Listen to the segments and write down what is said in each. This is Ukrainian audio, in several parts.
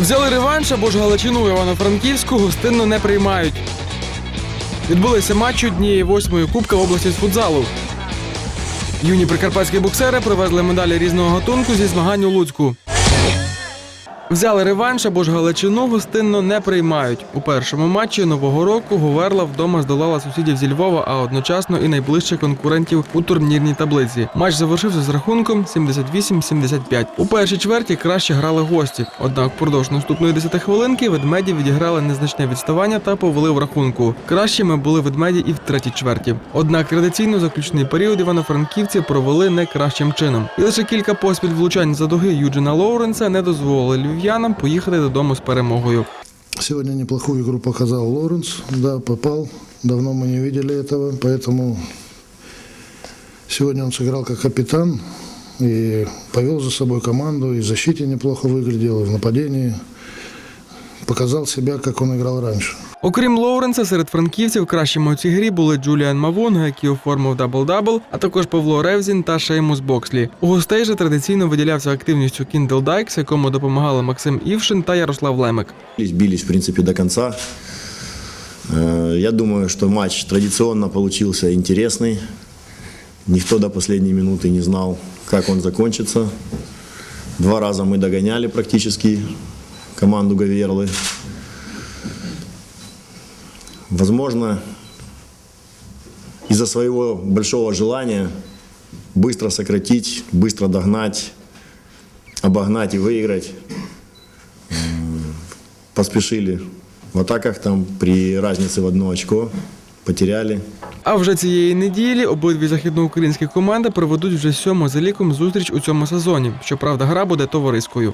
Взяли реванш або ж Галичину Івано-Франківську гостинно не приймають. Відбулися матчі однієї восьмої кубка області з футзалу. Юні прикарпатські боксери привезли медалі різного гатунку зі змагань у Луцьку. Взяли реванш або ж Галичину гостинно не приймають. У першому матчі нового року Говерла вдома здолала сусідів зі Львова, а одночасно і найближчих конкурентів у турнірній таблиці. Матч завершився з рахунком 78-75. У першій чверті краще грали гості. Однак впродовж наступної 10 хвилинки ведмеді відіграли незначне відставання та повели в рахунку. Кращими були ведмеді і в третій чверті. Однак традиційно заключний період івано-франківці провели не кращим чином. І лише кілька поспіль влучань за дуги Юджина Лоуренса не дозволили львів'янам поїхати додому з перемогою. Сьогодні неплоху ігру показав Лоренс, да, попав. Давно ми не бачили цього, поэтому сьогодні він зіграв як капітан і повел за собою команду, і в защиті неплохо виглядів, і в нападении. Показав себе, як він грав раніше. Окрім Лоуренса, серед франківців кращими у цій грі були Джуліан Мавунга, який оформив дабл-дабл, а також Павло Ревзін та Шеймус Бокслі. У гостей же традиційно виділявся активністю Кіндл Дайкс, якому допомагали Максим Івшин та Ярослав Лемик. Бились, бились, в принципе, до конца. Э, Я думаю, что матч традиционно получился интересный. Никто до последней минуты не знал, как он закончится. Два раза мы догоняли практически команду Гаверлы. Возможно, из-за своего большого желания быстро сократить, быстро догнать, обогнать и выиграть, поспешили в атаках там при разнице в одно очко, потеряли. А вже цієї неділі обидві західноукраїнські команди проведуть вже сьому за ліком зустріч у цьому сезоні. Щоправда, гра буде товариською.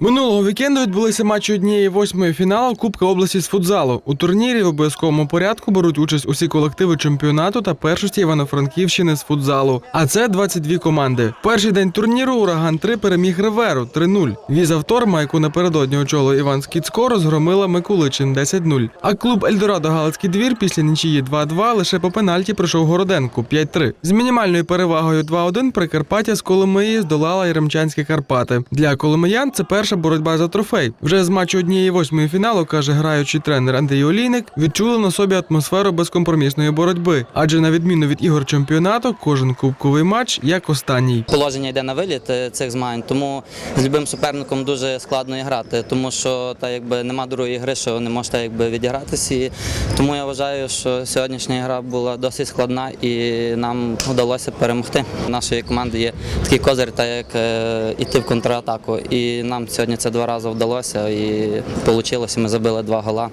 Минулого вікенду відбулися матчі однієї восьмої фіналу Кубка області з футзалу. У турнірі в обов'язковому порядку беруть участь усі колективи чемпіонату та першості Івано-Франківщини з футзалу. А це 22 команди. Перший день турніру Ураган 3 переміг Реверу 3-0. Віза Вторма, яку напередодні очолив Іван Скіцько, розгромила Микуличин 10-0. А клуб Ельдорадо Галицький двір після нічиї 2-2 лише по пенальті пройшов Городенку 5-3. З мінімальною перевагою 2-1 Прикарпаття з Коломиї здолала Яремчанські Карпати. Для Коломиян це перша боротьба за трофей. Вже з матчу однієї восьмої фіналу, каже граючий тренер Андрій Олійник, відчули на собі атмосферу безкомпромісної боротьби. Адже на відміну від ігор чемпіонату, кожен кубковий матч як останній. Положення йде на виліт е, цих змагань, тому з любим суперником дуже складно грати, тому що та якби нема другої гри, що не можете якби відігратися. Тому я вважаю, що сьогоднішня гра була досить складна і нам вдалося перемогти. У нашої команди є такий козир, так як е, іти в контратаку. І нам сьогодні це два рази вдалося і вийшло. Ми забили два гола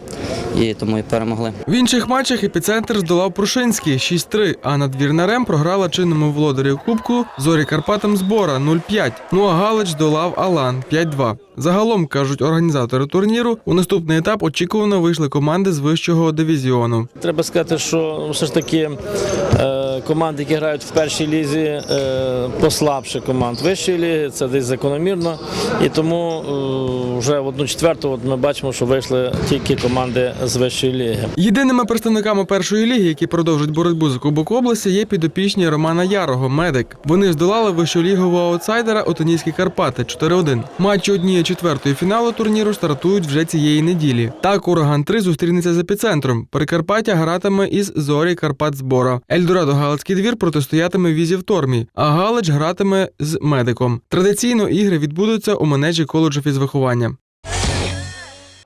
і тому і перемогли. В інших матчах епіцентр здолав Прушинський 6-3, а надвірнарем програла чинному володарю Кубку Зорі Карпатам збора 0-5. Ну а Галич долав Алан 5-2. Загалом кажуть організатори турніру, у наступний етап очікувано вийшли команди з вищого дивізіону. Треба сказати, що все ж таки е, команди, які грають в першій лізі, е, послабше команд вищої ліги, це десь закономірно. І тому е, вже в одну четверту от ми бачимо, що вийшли тільки команди з вищої ліги. Єдиними представниками першої ліги, які продовжують боротьбу за Кубок області, є підопічні Романа Ярого, медик. Вони здолали вищолігового аутсайдера Отонійські Карпати 4-1. Матчі однієї четвертої фіналу турніру стартують вже цієї неділі. Так ураган 3 зустрінеться з епіцентром. Прикарпаття гратиме із Зорі Карпат Збора. Ельдорадо Галицький двір протистоятиме Візі в Тормі, а Галич гратиме з медиком. Традиційно ігри відбудуться у манежі коледжу фізвиховання.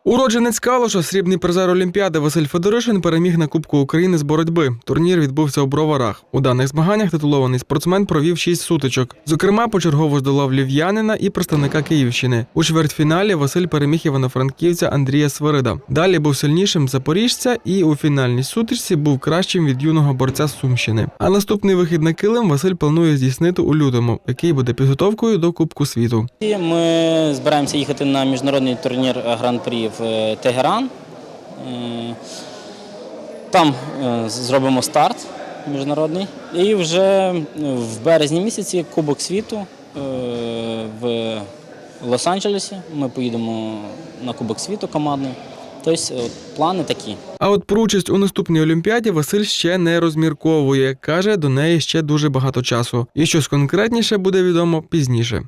Уродженець Калуша, срібний призер Олімпіади Василь Федоришин переміг на Кубку України з боротьби. Турнір відбувся у Броварах. У даних змаганнях титулований спортсмен провів шість сутичок. Зокрема, почергово здолав львів'янина і представника Київщини. У чвертьфіналі Василь переміг івано-франківця Андрія Свирида. Далі був сильнішим запоріжця і у фінальній сутичці був кращим від юного борця з Сумщини. А наступний вихід на килим Василь планує здійснити у лютому, який буде підготовкою до Кубку світу. Ми збираємося їхати на міжнародний турнір Гран-прі е, Тегеран. Е, Там е, зробимо старт міжнародний. І вже в березні місяці Кубок світу в Лос-Анджелесі. Ми поїдемо на Кубок світу командний. Тобто плани такі. А от про участь у наступній олімпіаді Василь ще не розмірковує. каже, до неї ще дуже багато часу. І щось конкретніше буде відомо пізніше.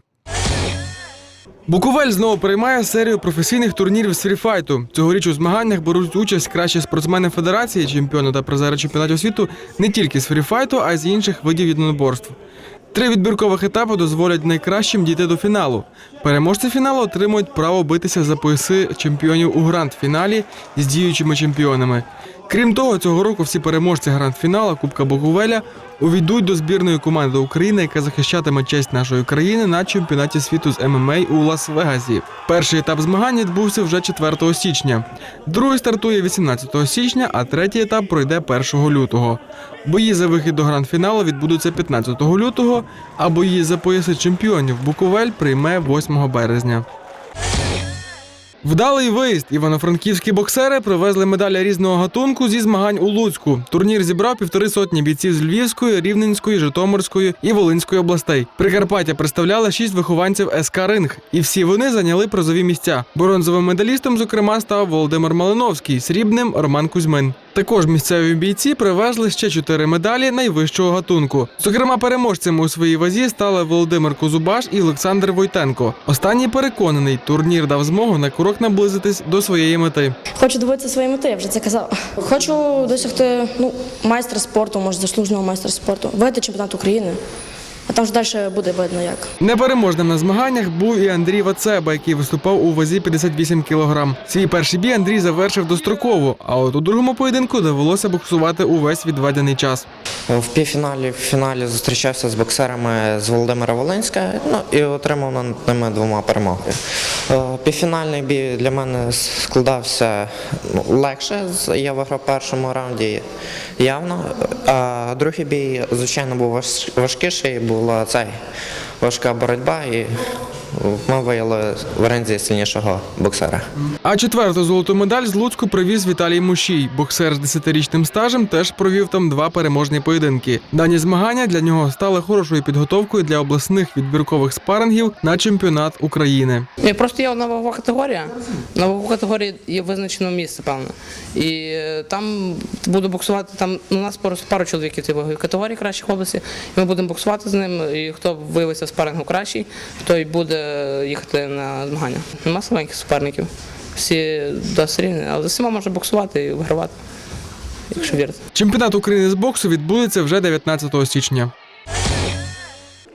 Буковель знову приймає серію професійних турнірів з фріфайту. Цьогоріч у змаганнях беруть участь кращі спортсмени федерації, чемпіони та призери чемпіонатів світу не тільки з фріфайту, а й з інших видів єдиноборств. Три відбіркових етапи дозволять найкращим дійти до фіналу. Переможці фіналу отримують право битися за пояси чемпіонів у гранд-фіналі з діючими чемпіонами. Крім того, цього року всі переможці гранд-фіналу Кубка Буковеля увійдуть до збірної команди України, яка захищатиме честь нашої країни на чемпіонаті світу з ММА у Лас-Вегасі. Перший етап змагань відбувся вже 4 січня. Другий стартує 18 січня, а третій етап пройде 1 лютого. Бої за вихід до гранд-фіналу відбудуться 15 лютого, а бої за пояси чемпіонів Буковель прийме 8 березня. Вдалий виїзд. Івано-франківські боксери привезли медалі різного гатунку зі змагань у Луцьку. Турнір зібрав півтори сотні бійців з Львівської, Рівненської, Житомирської і Волинської областей. Прикарпаття представляли шість вихованців СК Ринг, і всі вони зайняли призові місця. Бронзовим медалістом, зокрема, став Володимир Малиновський, срібним Роман Кузьмин. Також місцеві бійці привезли ще чотири медалі найвищого гатунку. Зокрема, переможцями у своїй вазі стали Володимир Козубаш і Олександр Войтенко. Останній переконаний, турнір дав змогу на крок наблизитись до своєї мети. Хочу добитися своєї мети, я вже це казав. Хочу досягти ну, майстра спорту, може заслуженого майстра спорту, вийти чемпіонат України. А там ж далі буде видно як. Непереможним на змаганнях був і Андрій Вацеба, який виступав у вазі 58 кг. Свій перший бій Андрій завершив достроково, а от у другому поєдинку довелося боксувати увесь відведений час. В півфіналі в фіналі зустрічався з боксерами з Володимира Волинська ну, і отримав над ними двома перемогами. Е, Півфінальний бій для мене складався ну, легше. Я виграв в першому раунді явно. А другий бій, звичайно, був важ- важкіший, була цей важка боротьба, і ми виявили в рензі сильнішого боксера. А четверту золоту медаль з Луцьку привіз Віталій Мушій. Боксер з 10-річним стажем теж провів там два переможні поєдинки. Дані змагання для нього стали хорошою підготовкою для обласних відбіркових спарингів на чемпіонат України. Ні, просто є вагова категорія. На вагову категорії є визначено місце, певно. І е, там буду боксувати. Там у нас пару, пару чоловіків цієї вагової категорії кращих області. І ми будемо боксувати з ним. І хто виявиться в спарингу кращий, той буде їхати на змагання. Нема маленьких суперників. Всі досить рівні, але з усіма можна боксувати і вигравати, якщо вірити. Чемпіонат України з боксу відбудеться вже 19 січня.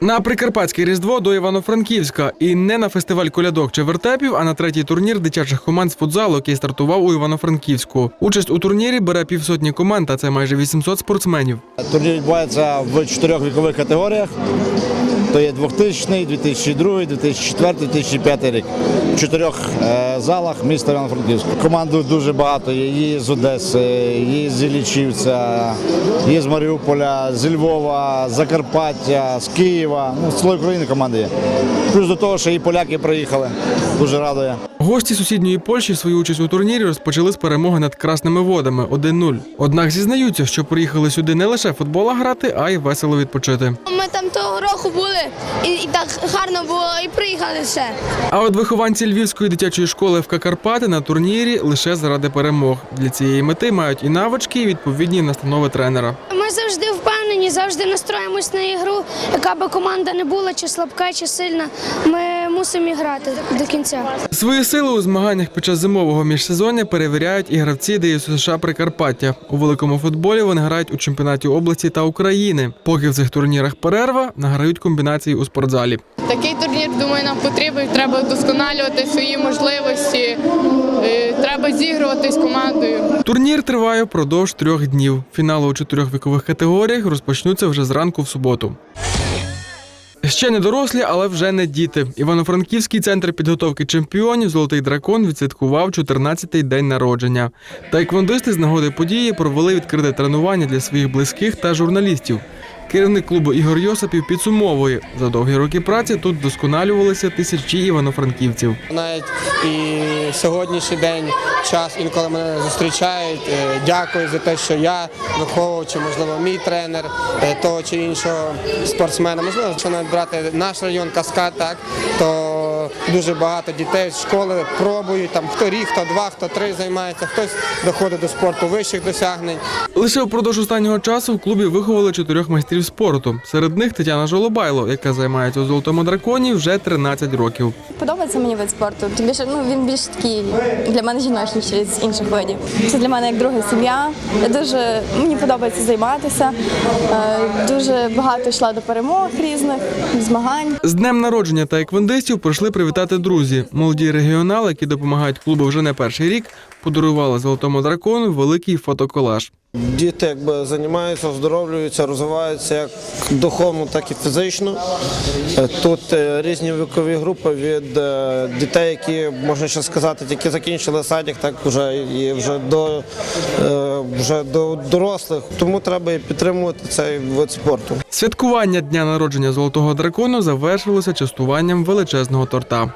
На Прикарпатське Різдво до Івано-Франківська і не на фестиваль колядок чи вертепів, а на третій турнір дитячих команд з футзалу, який стартував у Івано-Франківську. Участь у турнірі бере півсотні команд, а це майже 800 спортсменів. Турнір відбувається в чотирьох вікових категоріях. То є 2000, 2002, 2004, 2005 рік. В чотирьох е, залах міста Івано-Франківська. Команд дуже багато є. Є з Одеси, є з Іллічівця, є з Маріуполя, з Львова, Закарпаття, з Києва. Ну, з цілої України команди є. Плюс до того, що і поляки приїхали. Дуже радує. Гості сусідньої Польщі свою участь у турнірі розпочали з перемоги над красними водами 1-0. Однак зізнаються, що приїхали сюди не лише футбола грати, а й весело відпочити. Ми там того року були, і, і так гарно було, і приїхали все. А от вихованці Львівської дитячої школи ФК Карпати на турнірі лише заради перемог. Для цієї мети мають і навички, і відповідні настанови тренера. Ми завжди впевнені, завжди настроїмось на ігру. Яка би команда не була, чи слабка, чи сильна. Ми мусимо грати до кінця. Свої сили у змаганнях під час зимового міжсезоння перевіряють і гравці ДЮСШ Прикарпаття. У великому футболі вони грають у чемпіонаті області та України. Поки в цих турнірах перерва, награють комбінації у спортзалі. Такий турнір, думаю, нам потрібен. Треба вдосконалювати свої можливості, е, треба зігрувати з командою. Турнір триває впродовж трьох днів. Фінали у чотирьох вікових категоріях розпочнуться вже зранку в суботу. Ще не дорослі, але вже не діти. Івано-Франківський центр підготовки чемпіонів Золотий дракон відсвяткував 14-й день народження. Тайквондисти з нагоди події провели відкрите тренування для своїх близьких та журналістів. Керівник клубу Ігор Йосипів підсумовує, за довгі роки праці тут досконалювалися тисячі івано-франківців. Навіть і сьогоднішній день час інколи мене зустрічають. е, Дякую за те, що я виховував, чи можливо мій тренер е, того чи іншого спортсмена. Можливо, якщо навіть брати наш район Каскад, так то дуже багато дітей з школи пробують, там хто рік, хто два, хто три займається, хтось доходить до спорту вищих досягнень. Лише впродовж останнього часу в клубі виховали чотирьох майстрів спорту. Серед них Тетяна Жолобайло, яка займається у золотому драконі вже 13 років. Подобається мені вид спорту. Тим більше ну він більш такий для мене жіночний ніж з інших видів. Це для мене як друга сім'я. Я дуже мені подобається займатися. Е, Дуже багато йшла до перемог різних змагань. З днем народження таеквондистів прийшли привітати друзі. Молоді регіонали, які допомагають клубу вже не перший рік, подарували золотому дракону великий фотоколаж. Діти якби займаються, оздоровлюються, розвиваються як духовно, так і фізично. Е, Тут е, різні вікові групи від е, дітей, які можна ще сказати, тільки закінчили садик, так вже і вже до вже до дорослих. Тому треба і підтримувати цей вид спорту. Святкування дня народження золотого дракону завершилося частуванням величезного торта.